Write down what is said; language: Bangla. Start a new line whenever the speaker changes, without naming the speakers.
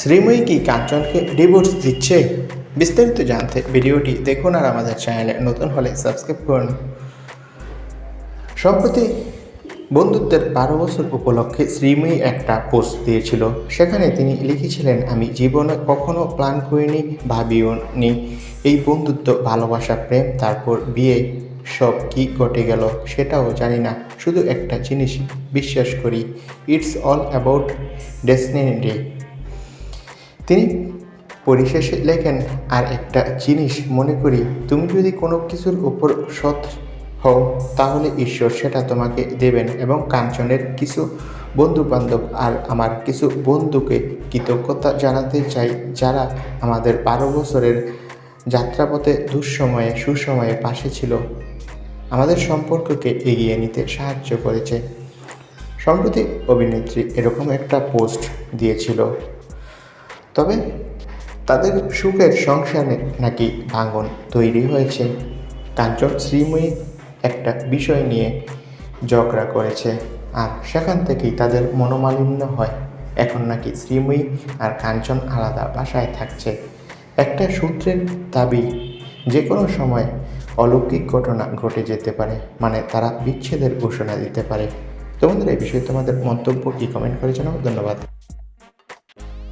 শ্রীময়ী কি কাঞ্চনকে ডিভোর্স দিচ্ছে। বিস্তারিত জানতে ভিডিওটি দেখুন আর আমাদের চ্যানেলে নতুন হলে সাবস্ক্রাইব করুন। সম্প্রতি বন্ধুত্বের বারো বছর উপলক্ষে শ্রীময়ী একটা পোস্ট দিয়েছিল। সেখানে তিনি লিখেছিলেন, আমি জীবনে কখনো প্ল্যান করিনি, ভাবিও নি। এই বন্ধুত্ব, ভালোবাসা, প্রেম, তারপর বিয়ে, সব কি ঘটে গেল সেটাও জানি না। শুধু একটা জিনিস বিশ্বাস করি ইটস অল অ্যাবাউট ডেস্টিনি তিনি পরিশেষে লেখেন, আর একটা জিনিস মনে করি, তুমি যদি কোনো কিছুর উপর সৎ হও, তাহলে ঈশ্বর সেটা তোমাকে দেবেন এবং কাঞ্চনের কিছু বন্ধু বান্ধব আর আমার কিছু বন্ধুকে কৃতজ্ঞতা জানাতে চাই, যারা আমাদের বারো বছরের যাত্রাপথে দুঃসময়ে, সুসময়ে পাশে ছিল। আমাদের সম্পর্ককে এগিয়ে নিতে সাহায্য করেছে। সম্প্রতি অভিনেত্রী এরকম একটা পোস্ট দিয়েছিল। তবে তাদের সুখের সংসারে নাকি ভাঙন তৈরি হয়েছে। কাঞ্চন শ্রীময়ী একটা বিষয় নিয়ে ঝগড়া করেছে। আর সেখান থেকেই তাদের মনোমালিন্য হয়। এখন নাকি শ্রীময়ী আর কাঞ্চন আলাদা বাসায় থাকছে। একটা সূত্রের দাবি যে কোনো সময় অলৌকিক ঘটনা ঘটে যেতে পারে মানে তারা বিচ্ছেদের ঘোষণা দিতে পারে। তোমাদের এই বিষয়ে তোমাদের মন্তব্য কি? কমেন্ট করে জানাও। ধন্যবাদ।